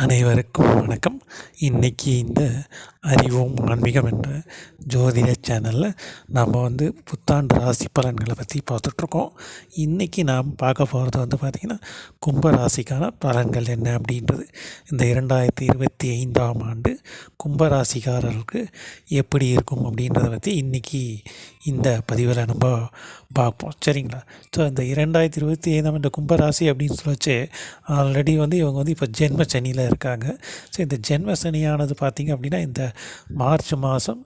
அனைவருக்கும் வணக்கம். இன்றைக்கி இந்த அறிவோம் ஆன்மீகம் என்ற ஜோதிட சேனலில் நாம் வந்து புத்தாண்டு ராசி பலன்களை பற்றி பார்த்துட்ருக்கோம். இன்றைக்கி நாம் பார்க்க போகிறது வந்து பார்த்திங்கன்னா கும்ப ராசிக்கான பலன்கள் என்ன அப்படின்றது. இந்த இரண்டாயிரத்தி இருபத்தி ஐந்தாம் ஆண்டு கும்பராசிக்காரர்களுக்கு எப்படி இருக்கும் அப்படின்றத பற்றி இன்றைக்கி இந்த பதிவில் நம்ம பார்ப்போம். சரிங்களா? ஸோ இந்த இரண்டாயிரத்தி இருபத்தி ஐந்தாம் இந்த கும்பராசி அப்படின்னு சொல்லச்சு ஆல்ரெடி வந்து இவங்க வந்து இப்போ ஜென்ம சனியில் இருக்காங்க. ஸோ இந்த ஜென்ம சனியானது பார்த்திங்க அப்படின்னா இந்த மார்ச் மாதம்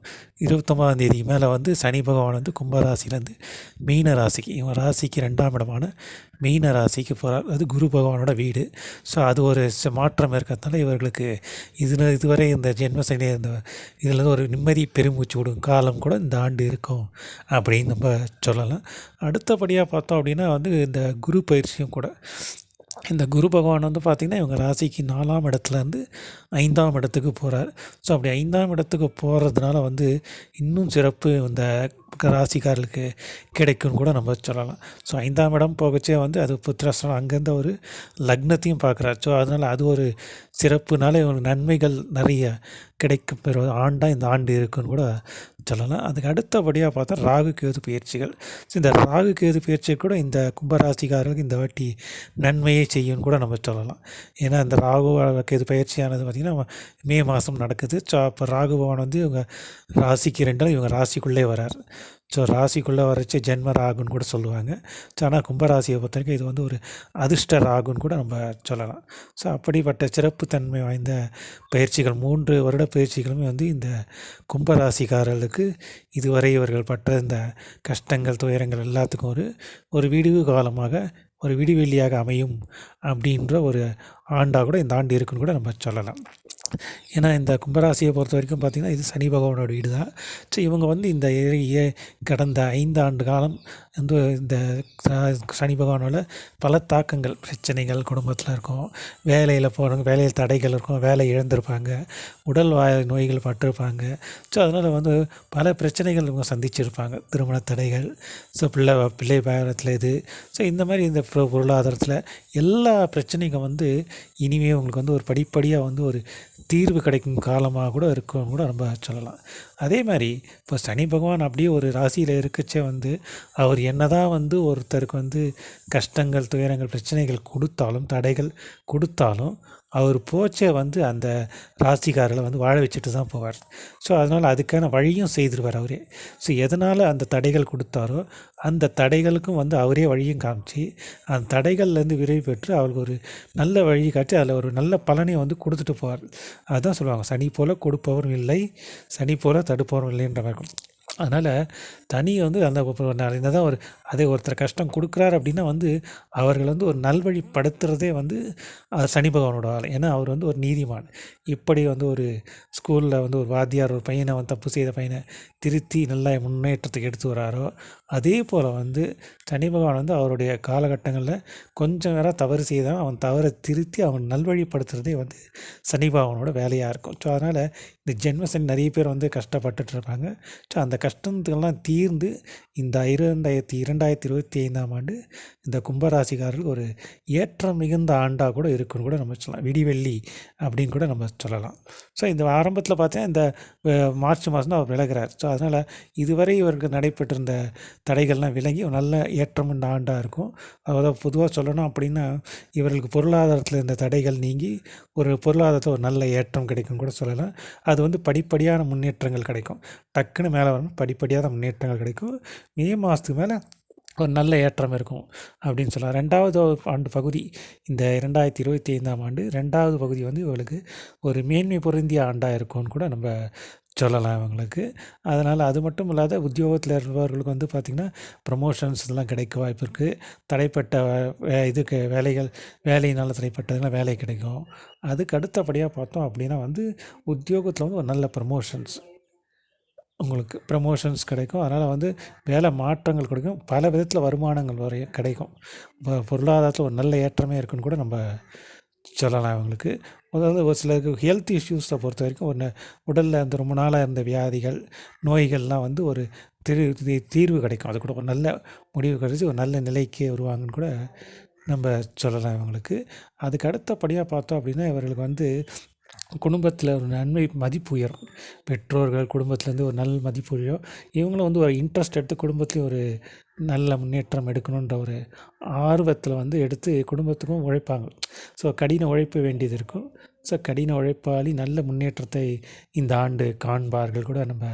இருபத்தொம்பதாம் தேதி மேலே வந்து சனி பகவான் வந்து கும்பராசிலேருந்து மீன ராசிக்கு இவன் ராசிக்கு ரெண்டாம் இடமான மீன ராசிக்கு போகிறார் அது குரு பகவானோட வீடு. ஸோ அது ஒரு ச- மாற்றம் இருக்கிறதுனால இவர்களுக்கு இதில் இதுவரை இந்த ஜென்மசனி இந்த இதில் ஒரு நிம்மதி பெருமூச்சு விடும் காலம் கூட இந்த ஆண்டு இருக்கும் அப்படின்னு நம்ம சொல்லலாம். அடுத்தபடியாக பார்த்தோம் அப்படின்னா வந்து இந்த குரு பயிற்சியும் கூட. இந்த குரு பகவான் வந்து பார்த்திங்கன்னா இவங்க ராசிக்கு நாலாம் இடத்துலேருந்து ஐந்தாம் இடத்துக்கு போகிறார் ஸோ அப்படி ஐந்தாம் இடத்துக்கு போகிறதுனால வந்து இன்னும் சிறப்பு இந்த ராசிக்காரர்களுக்கு கிடைக்கும்னு கூட நம்ம சொல்லலாம். ஸோ ஐந்தாம் இடம் போகச்சே வந்து அது புத்திரஸ்தானம். அங்கேருந்து ஒரு லக்னத்தையும் பார்க்குறார். ஸோ அதனால் அது ஒரு சிறப்புனால இவங்களுக்கு நன்மைகள் நிறைய கிடைக்கும். பெற ஆண்டாக இந்த ஆண்டு இருக்குன்னு கூட சொல்லலாம். அதுக்கு அடுத்தபடியாக பார்த்தா ராகு கேது பயிற்சிகள். ஸோ இந்த ராகு கேது பயிற்சி கூட இந்த கும்பராசிக்காரர்களுக்கு இந்த வாட்டி நன்மையை செய்யும்னு கூட நம்ம சொல்லலாம். ஏன்னா இந்த ராகு கேது பயிற்சியானது பார்த்திங்கன்னா மே மாதம் நடக்குது. ஸோ அப்போ ராகு பகவான் வந்து இவங்க ராசிக்கு ரெண்டில் இவங்க ராசிக்குள்ளே வரார். ஸோ ராசிக்குள்ளே வரைச்சி ஜென்ம ராகுன்னு கூட சொல்லுவாங்க. ஸோ ஆனால் கும்பராசியை பொறுத்த வரைக்கும் இது வந்து ஒரு அதிர்ஷ்ட ராகுன்னு கூட நம்ம சொல்லலாம். ஸோ அப்படிப்பட்ட சிறப்புத்தன்மை வாய்ந்த பயிற்சிகள் மூன்று வருட பயிற்சிகளுமே வந்து இந்த கும்பராசிக்காரர்களுக்கு இதுவரை இவர்கள் பட்ட இந்த கஷ்டங்கள் துயரங்கள் எல்லாத்துக்கும் ஒரு ஒரு விடிவு காலமாக ஒரு விடுவெளியாக அமையும் அப்படின்ற ஒரு ஆண்டாக கூட இந்த ஆண்டு இருக்குன்னு கூட நம்ம சொல்லலாம். ஏன்னா இந்த கும்பராசியை பொறுத்த வரைக்கும் பார்த்திங்கன்னா இது சனி பகவானோட வீடு தான் ஸோ இவங்க வந்து இந்த ஏ- கடந்த ஐந்து ஆண்டு காலம் வந்து இந்த சனி பகவானோட பல தாக்கங்கள் பிரச்சனைகள் குடும்பத்தில் இருக்கும். வேலையில் போகிறவங்க வேலையில் தடைகள் இருக்கும் வேலை இழந்திருப்பாங்க உடல் வாய் நோய்கள் பட்டிருப்பாங்க. ஸோ அதனால் வந்து பல பிரச்சனைகள் இவங்க சந்திச்சிருப்பாங்க. திருமண தடைகள் ஸோ பிள்ளை பிள்ளை பயணத்தில் இது. ஸோ இந்த மாதிரி இந்த பொருளாதாரத்தில் எல்லா பிரச்சனைக்கும் வந்து இனிமே உங்களுக்கு வந்து ஒரு படிப்படியாக வந்து ஒரு தீர்வு கிடைக்கும் காலமாக கூட இருக்கும் கூட நம்ம சொல்லலாம். அதே மாதிரி இப்போ சனி பகவான் அப்படியே ஒரு ராசியில் இருக்கச்சே வந்து அவர் என்னதான் வந்து ஒருத்தருக்கு வந்து கஷ்டங்கள் துயரங்கள் பிரச்சனைகள் கொடுத்தாலும் தடைகள் கொடுத்தாலும் அவர் போச்சே வந்து அந்த ராசிக்காரர்களை வந்து வாழ வச்சுட்டு தான் போவார். ஸோ அதனால் அதுக்கான வழியும் செய்திருவார் அவரே. ஸோ எதனால் அந்த தடைகள் கொடுத்தாரோ அந்த தடைகளுக்கும் வந்து அவரே வழியும் காமிச்சு அந்த தடைகள்லேருந்து விரைவு பெற்று அவருக்கு ஒரு நல்ல வழி காட்டி அதில் ஒரு நல்ல பலனையும் வந்து கொடுத்துட்டு போவார். அதுதான் சொல்லுவாங்க சனி போல் கொடுப்பவரும் இல்லை சனி போல் தடுப்பவரும் இல்லைன்ற மாதிரி அதனால் தனியை வந்து அந்த என்னதான் ஒரு அதே ஒருத்தர் கஷ்டம் கொடுக்குறாரு அப்படின்னா வந்து அவர்கள் வந்து ஒரு நல்வழிப்படுத்துகிறதே வந்து சனி பகவானோட ஆள். ஏன்னா அவர் வந்து ஒரு நீதிமான். இப்படி வந்து ஒரு ஸ்கூலில் வந்து ஒரு வாத்தியார் ஒரு பையனை வந்து தப்பு செய்த பையனை திருத்தி நல்ல முன்னேற்றத்துக்கு எடுத்து வராரோ அதே போல் வந்து சனி பகவான் வந்து அவருடைய காலகட்டங்களில் கொஞ்சம் நேரம் தவறு செய்தால் அவன் தவறை திருத்தி அவன் நல்வழிப்படுத்துகிறதே வந்து சனி பகவானோட வேலையாக இருக்கும். ஸோ அதனால் இந்த ஜென்ம சனி நிறைய பேர் வந்து கஷ்டப்பட்டுட்டு இருப்பாங்க. ஸோ அந்த கஷ்டத்துக்கெல்லாம் தீர்ந்து இந்த இரண்டாயிரத்தி இரண்டாயிரத்தி இருபத்தி ஐந்தாம் ஆண்டு இந்த கும்பராசிக்காரர்கள் ஒரு ஏற்றம் மிகுந்த ஆண்டாக கூட இருக்குன்னு கூட நம்ம சொல்லலாம். விடிவெள்ளி அப்படின்னு கூட நம்ம சொல்லலாம். ஸோ இந்த ஆரம்பத்தில் பார்த்தா இந்த மார்ச் மாதம் தான் அவர் விலகிறார். ஸோ அதனால் இதுவரை இவருக்கு நடைபெற்றிருந்த தடைகள்லாம் விலகி ஒரு நல்ல ஏற்றம் இந்த ஆண்டாக இருக்கும். அதாவது பொதுவாக சொல்லணும் அப்படின்னா இவர்களுக்கு பொருளாதாரத்தில் இருந்த தடைகள் நீங்கி ஒரு பொருளாதாரத்தில் ஒரு நல்ல ஏற்றம் கிடைக்கும் கூட சொல்லலாம். அது வந்து படிப்படியான முன்னேற்றங்கள் கிடைக்கும். டக்குன்னு மேலே வரணும் படிப்படியான முன்னேற்றங்கள் கிடைக்கும். மே மாதத்துக்கு மேலே ஒரு நல்ல ஏற்றம் இருக்கும் அப்படின்னு சொல்லலாம். ரெண்டாவது ஆண்டு பகுதி இந்த இரண்டாயிரத்தி இருபத்தி ஐந்தாம் ஆண்டு ரெண்டாவது பகுதி வந்து இவங்களுக்கு ஒரு மேன்மை பொருந்திய ஆண்டாக இருக்கும்னு கூட நம்ம சொல்லலாம் இவங்களுக்கு. அதனால் அது மட்டும் இல்லாத உத்தியோகத்தில் இருப்பவர்களுக்கு வந்து பார்த்திங்கன்னா ப்ரமோஷன்ஸ் இதெல்லாம் கிடைக்க வாய்ப்பு இருக்குது தடைப்பட்ட வே- இதுக்கு வேலைகள் வேலையினால் தடைப்பட்டதுலாம் வேலை கிடைக்கும். அதுக்கு அடுத்தபடியாக பார்த்தோம் அப்படின்னா வந்து உத்தியோகத்தில் வந்து ஒரு நல்ல ப்ரமோஷன்ஸ் உங்களுக்கு ப்ரமோஷன்ஸ் கிடைக்கும். அதனால் வந்து வேலை மாற்றங்கள் கிடைக்கும். பல விதத்தில் வருமானங்கள் வரைய கிடைக்கும். பொருளாதாரத்தில் ஒரு நல்ல ஏற்றமே இருக்குன்னு கூட நம்ம சொல்லலாம் அவங்களுக்கு அதாவது ஒரு சிலருக்கு ஹெல்த் இஷ்யூஸில் பொறுத்த வரைக்கும் ஒரு உடலில் அந்த ரொம்ப நாளாக இருந்த வியாதிகள் நோய்கள்லாம் வந்து ஒரு திரு தீர்வு கிடைக்கும். அது கூட ஒரு நல்ல முடிவு கிடைச்சி ஒரு நல்ல நிலைக்கு வருவாங்கன்னு கூட நம்ம சொல்லலாம் இவங்களுக்கு. அதுக்கு அடுத்தபடியாக பார்த்தோம் அப்படின்னா இவர்களுக்கு வந்து குடும்பத்தில் ஒரு நன்மை மதிப்பு உயரும் பெற்றோர்கள் குடும்பத்துலேருந்து ஒரு நல்ல மதிப்பு உயரும் இவங்களும் வந்து ஒரு இன்ட்ரெஸ்ட் எடுத்து குடும்பத்துலேயும் ஒரு நல்ல முன்னேற்றம் எடுக்கணுன்ற ஒரு ஆர்வத்தில் வந்து எடுத்து குடும்பத்துக்கும் உழைப்பாங்க. ஸோ கடின உழைப்பு வேண்டியது இருக்கும். ஸோ கடின உழைப்பாளி நல்ல முன்னேற்றத்தை இந்த ஆண்டு காண்பார்கள் கூட நம்ம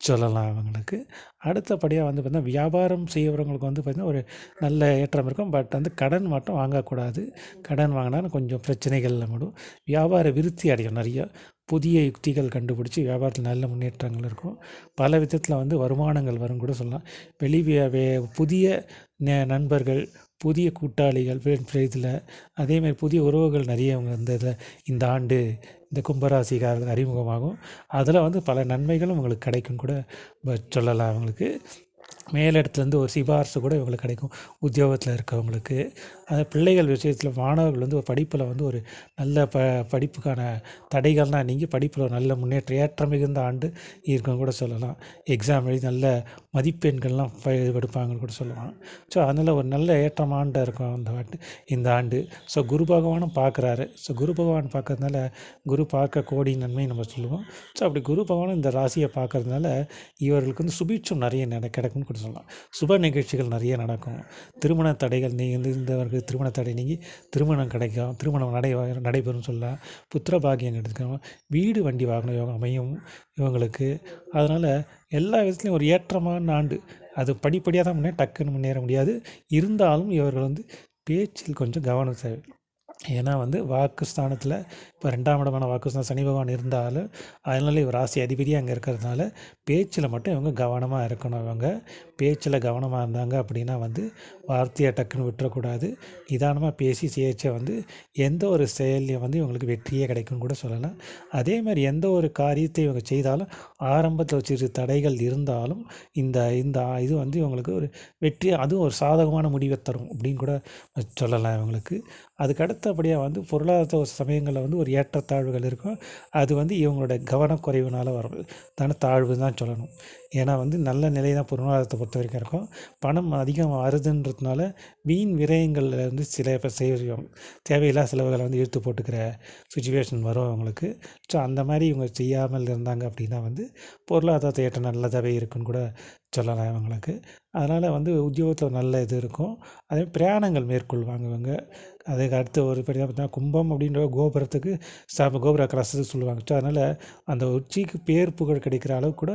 சொல்லலாம் அவங்களுக்கு. அடுத்தபடியாக வந்து பார்த்திங்கன்னா வியாபாரம் செய்கிறவங்களுக்கு வந்து பார்த்திங்கன்னா ஒரு நல்ல ஏற்றம் இருக்கும். பட் வந்து கடன் மட்டும் வாங்கக்கூடாது. கடன் வாங்கினா கொஞ்சம் பிரச்சனைகளில் முடியும் வியாபார விருத்தி அடையும் நிறைய புதிய யுக்திகள் கண்டுபிடிச்சி வியாபாரத்தில் நல்ல முன்னேற்றங்கள் இருக்கும். பல விதத்தில் வந்து வருமானங்கள் வரும் கூட சொல்லலாம். வெளி புதிய நண்பர்கள் புதிய கூட்டாளிகள் இதில். அதேமாதிரி புதிய உறவுகள் நிறைய அவங்க இந்த இதில் இந்த ஆண்டு இந்த கும்பராசிக்காரர்கள் அறிமுகமாகும். அதில் வந்து பல நன்மைகளும் உங்களுக்கு கிடைக்கும் கூட. சொல்லலாம் அவங்களுக்கு. மேலிடத்துலேருந்து ஒரு சிபாரிசு கூட இவங்களுக்கு கிடைக்கும். உத்தியோகத்தில் இருக்கவங்களுக்கு. அந்த பிள்ளைகள் விஷயத்தில் மாணவர்கள் வந்து ஒரு படிப்பில் வந்து ஒரு நல்ல ப படிப்புக்கான தடைகள்லாம் நீங்கள் படிப்பில் ஒரு நல்ல முன்னேற்றம் ஏற்றம் மிகுந்த ஆண்டு இருக்குன்னு கூட சொல்லலாம். எக்ஸாம் எழுதி நல்ல மதிப்பெண்கள்லாம் எடுப்பாங்கன்னு கூட சொல்லலாம். ஸோ அதனால் ஒரு நல்ல ஏற்றம் ஆண்டாக இருக்கும் அந்த ஆண்டு இந்த ஆண்டு. ஸோ குரு பகவானும் பார்க்குறாரு ஸோ குரு பகவான் பார்க்கறதுனால குரு பார்க்க கோடி நன்மை நம்ம சொல்லுவோம். ஸோ அப்படி குரு பகவானும் இந்த ராசியை பார்க்கறதுனால இவர்களுக்கு வந்து சுபீட்சம் நிறைய நட கிடைக்கும்னு கூட சொல்லலாம். சுப நிகழ்ச்சிகள் நிறைய நடக்கும். திருமண தடைகள் நீ வந்து இந்த திருமண தடை நீங்கி திருமணம் கிடைக்கும். திருமணம் நடை நடைபெறும் சொல்லலாம் புத்திர பாகியம் கிடைக்கும் வீடு வண்டி வாகனம் யோகம் அமையும் இவங்களுக்கு. அதனால் எல்லா விதத்துலையும் ஒரு ஏற்றமான ஆண்டு. அது படிப்படியாக தான் முன்னே டக்குன்னு முன்னேற முடியாது. இருந்தாலும் இவர்கள் வந்து பேச்சில் கொஞ்சம் கவனம் தேவை ஏன்னா வந்து வாக்கு ஸ்தானத்தில் இப்போ ரெண்டாம் இடமான வாக்குஸ்தானம் சனி பகவான் இருந்தாலும் அதனால இவர் ராசி அதிபதியாக அங்கே இருக்கிறதுனால பேச்சில் மட்டும் இவங்க கவனமாக இருக்கணும். இவங்க பேச்சில் கவனமாக இருந்தாங்க அப்படின்னா வந்து வார்த்தையை டக்குன்னு விட்டுறக்கூடாது. நிதானமாக பேசி சேச்சை வந்து எந்த ஒரு செயலையும் வந்து இவங்களுக்கு வெற்றியே கிடைக்கும்னு கூட சொல்லலாம். அதே மாதிரி எந்த ஒரு காரியத்தை இவங்க செய்தாலும் ஆரம்பத்தில் சிறு தடைகள் இருந்தாலும் இந்த இந்த இது வந்து இவங்களுக்கு ஒரு வெற்றி அதுவும் ஒரு சாதகமான முடிவை தரும் அப்படின்னு கூட சொல்லலாம் இவங்களுக்கு. அதுக்கு அடுத்தபடியாக வந்து பொருளாதார சமயங்களில் வந்து ஒரு ஏற்றத்தாழ்வுகள் இருக்கும் அது வந்து இவங்களோட கவனக்குறைவுனால் வரும். தான தாழ்வு தான் சொல்லணும். ஏன்னா வந்து நல்ல நிலை தான் பொருளாதாரத்தை பொறுத்த வரைக்கும் இருக்கும். பணம் அதிகம் வருதுன்றதுனால வீண் விரயங்களில் வந்து சில இப்போ செய்வோம் தேவையில்லாத செலவுகளை வந்து இழுத்து போட்டுக்கிற சுச்சுவேஷன் வரும் அவங்களுக்கு. ஸோ அந்த மாதிரி இவங்க செய்யாமல் இருந்தாங்க அப்படின்னா வந்து பொருளாதாரத்தை ஏற்ற நல்லதாகவே இருக்குன்னு கூட சொல்லலாம் இவங்களுக்கு. அதனால் வந்து உத்தியோகத்தில் நல்ல இது இருக்கும். அதே பிரயாணங்கள் மேற்கொள்வாங்க இவங்க. அதுக்கு அடுத்து ஒரு பெரிய பார்த்தீங்கன்னா கும்பம் அப்படின்ற கோபுரத்துக்கு சாமி கோபுர கிரசத்துக்கு சொல்லுவாங்க. ஸோ அதனால் அந்த உச்சிக்கு பேர் புகழ் கிடைக்கிற அளவுக்கு கூட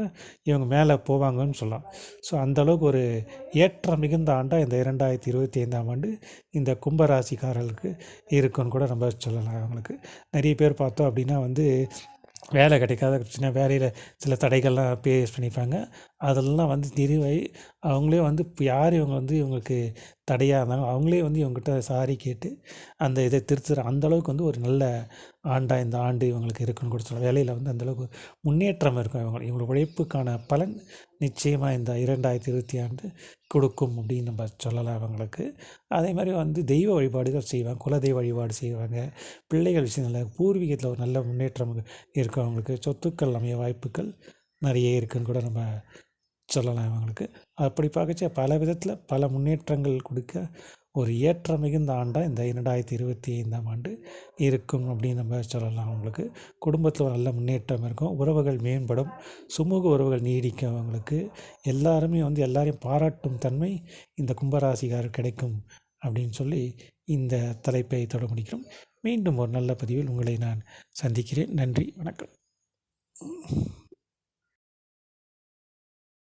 இவங்க மேலே போவாங்கன்னு சொல்லலாம். ஸோ அந்தளவுக்கு ஒரு ஏற்ற மிகுந்த ஆண்டாக இந்த இரண்டாயிரத்தி இருபத்தி ஐந்தாம் ஆண்டு இந்த கும்பராசிக்காரர்களுக்கு இருக்குன்னு கூட நம்ம சொல்லலாம் அவங்களுக்கு. நிறைய பேர் பார்த்தோம் அப்படின்னா வந்து வேலை கிடைக்காத பிரச்சனை வேலையில் சில தடைகள்லாம் ஃபேஸ் பண்ணியிருப்பாங்க அதெல்லாம் வந்து நிறுவை. அவங்களே வந்து இப்போ யார் இவங்க வந்து இவங்களுக்கு தடையாக இருந்தாங்க? அவங்களே வந்து இவங்ககிட்ட சாரி கேட்டு அந்த இதை திருத்துற அந்தளவுக்கு வந்து ஒரு நல்ல ஆண்டாக இந்த ஆண்டு இவங்களுக்கு இருக்குன்னு கூட சொல்லலாம். வேலையில் வந்து அந்தளவுக்கு முன்னேற்றம் இருக்கும் இவங்க இவங்களோட உழைப்புக்கான பலன் நிச்சயமாக இந்த இரண்டாயிரத்தி இருபத்தி ஆண்டு கொடுக்கும் அப்படின்னு நம்ம சொல்லலாம் அவங்களுக்கு. அதே மாதிரி வந்து தெய்வ வழிபாடுகள் செய்வாங்க குலதெய்வ வழிபாடு செய்வாங்க. பிள்ளைகள் விஷயங்களில் பூர்வீகத்தில் ஒரு நல்ல முன்னேற்றம் இருக்கும் அவங்களுக்கு. சொத்துக்கள் அமைய வாய்ப்புகள் நிறைய இருக்குதுன்னு கூட நம்ம சொல்லலாம் இவங்களுக்கு. அப்படி பார்க்கச்சே பல விதத்தில் பல முன்னேற்றங்கள் கொடுக்க ஒரு ஏற்ற மிகுந்த ஆண்டாக இந்த இரண்டாயிரத்தி இருபத்தி ஐந்தாம் ஆண்டு இருக்கும் அப்படின்னு நம்ம சொல்லலாம் அவங்களுக்கு. குடும்பத்தில் நல்ல முன்னேற்றம் இருக்கும். உறவுகள் மேம்படும். சுமூக உறவுகள் நீடிக்கும் அவங்களுக்கு. எல்லாருமே வந்து எல்லாரையும் பாராட்டும் தன்மை இந்த கும்பராசிகார் கிடைக்கும் அப்படின்னு சொல்லி இந்த தலைப்பை தொட முடிக்கிறோம் மீண்டும் ஒரு நல்ல பதிவில் உங்களை நான் சந்திக்கிறேன். நன்றி. வணக்கம்.